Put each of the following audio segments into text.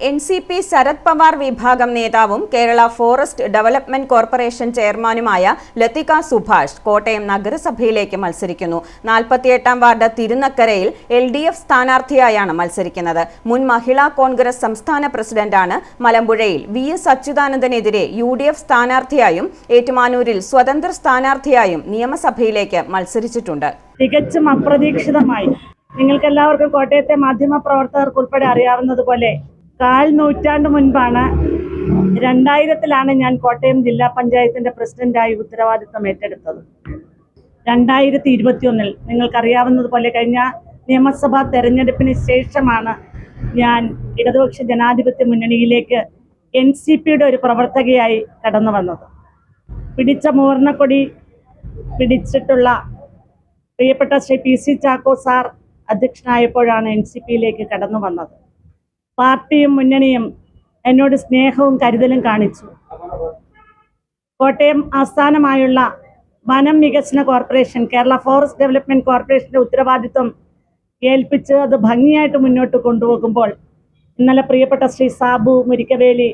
N C P Sharad Pawar വിഭാഗം നേതാവും Kerala forest development corporation ചെയർമാനുമായ ലതിക സുഭാഷ് കോട്ടയം നഗരസഭയിലേക്ക് മത്സരിക്കുന്നു. നാൽപ്പത്തിയെട്ടാം വാർഡ് തിരുനക്കരയിൽ എൽ ഡി എഫ് സ്ഥാനാർത്ഥിയായാണ് മത്സരിക്കുന്നത്. മുൻ മഹിളാ കോൺഗ്രസ് സംസ്ഥാന പ്രസിഡന്റാണ് മലമ്പുഴയിൽ വി എസ് അച്യുതാനന്ദനെതിരെ യു ഡി എഫ് സ്ഥാനാർത്ഥിയായും ഏറ്റുമാനൂരിൽ സ്വതന്ത്ര സ്ഥാനാർത്ഥിയായും നിയമസഭയിലേക്ക് മത്സരിച്ചിട്ടുണ്ട്. തികച്ചും അപ്രതീക്ഷിതമായി. നിങ്ങൾക്ക് എല്ലാവർക്കും കോട്ടയത്തെ മാധ്യമ പ്രവർത്തകർക്ക് ഉൾപ്പെടെ അറിയാവുന്നതുപോലെ കാൽ നൂറ്റാണ്ട് മുൻപാണ് രണ്ടായിരത്തിലാണ് ഞാൻ കോട്ടയം ജില്ലാ പഞ്ചായത്തിന്റെ പ്രസിഡന്റായി ഉത്തരവാദിത്തം ഏറ്റെടുത്തത്. രണ്ടായിരത്തി ഇരുപത്തിയൊന്നിൽ നിങ്ങൾക്കറിയാവുന്നതുപോലെ കഴിഞ്ഞ നിയമസഭാ തെരഞ്ഞെടുപ്പിന് ശേഷമാണ് ഞാൻ ഇടതുപക്ഷ ജനാധിപത്യ മുന്നണിയിലേക്ക് എൻ സി പിയുടെ ഒരു പ്രവർത്തകയായി കടന്നു വന്നത്. പിടിച്ച മൂർണക്കൊടി പിടിച്ചിട്ടുള്ള പ്രിയപ്പെട്ട Shri P C Chacko sir അധ്യക്ഷനായപ്പോഴാണ് N C പിയിലേക്ക് കടന്നു വന്നത്. പാർട്ടിയും മുന്നണിയും എന്നോട് സ്നേഹവും കരുതലും കാണിച്ചു. കോട്ടയം ആസ്ഥാനമായുള്ള വനം വികസന കോർപ്പറേഷൻ കേരള ഫോറസ്റ്റ് ഡെവലപ്മെന്റ് കോർപ്പറേഷന്റെ ഉത്തരവാദിത്വം ഏൽപ്പിച്ച് അത് ഭംഗിയായിട്ട് മുന്നോട്ട് കൊണ്ടുപോകുമ്പോൾ ഇന്നലെ പ്രിയപ്പെട്ട ശ്രീ സാബു മുരിക്കവേലി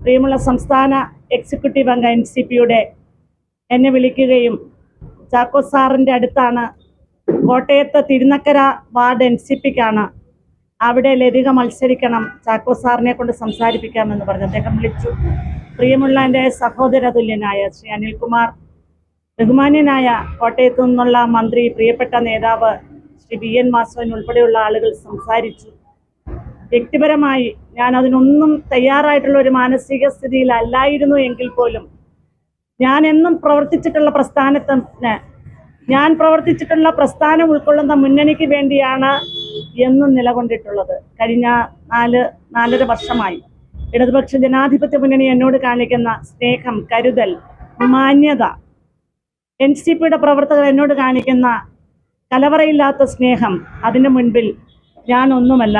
പ്രിയമുള്ള സംസ്ഥാന എക്സിക്യൂട്ടീവ് അംഗം എൻ സി പിയുടെ എന്നെ വിളിക്കുകയും ചാക്കോ സാറിന്റെ അടുത്താണ് കോട്ടയത്ത് തിരുനക്കര വാർഡ് എൻ സി പിക്കാണ് അവിടെ ലതിക മത്സരിക്കണം ചാക്കോ സാറിനെ കൊണ്ട് സംസാരിപ്പിക്കാമെന്ന് പറഞ്ഞു അദ്ദേഹം വിളിച്ചു. പ്രിയമുള്ള എന്റെ സഹോദര തുല്യനായ ശ്രീ അനിൽകുമാർ ബഹുമാന്യനായ കോട്ടയത്തു നിന്നുള്ള മന്ത്രി പ്രിയപ്പെട്ട നേതാവ് ശ്രീ വി എൻ വാസവൻ ഉൾപ്പെടെയുള്ള ആളുകൾ സംസാരിച്ചു. വ്യക്തിപരമായി ഞാൻ അതിനൊന്നും തയ്യാറായിട്ടുള്ള ഒരു മാനസിക സ്ഥിതിയിലല്ലായിരുന്നു എങ്കിൽ പോലും ഞാൻ എന്നും പ്രവർത്തിച്ചിട്ടുള്ള പ്രസ്ഥാനത്തിന് ഞാൻ പ്രവർത്തിച്ചിട്ടുള്ള പ്രസ്ഥാനം ഉൾക്കൊള്ളുന്ന മുന്നണിക്ക് വേണ്ടിയാണ് എന്നും നിലകൊണ്ടിട്ടുള്ളത്. കഴിഞ്ഞ നാല് നാലര വർഷമായി. ഇടതുപക്ഷ ജനാധിപത്യ മുന്നണി എന്നോട് കാണിക്കുന്ന സ്നേഹം കരുതൽ മാന്യത എൻ സി പിയുടെ പ്രവർത്തകർ എന്നോട് കാണിക്കുന്ന കലവറയില്ലാത്ത സ്നേഹം അതിന് മുൻപിൽ ഞാൻ ഒന്നുമല്ല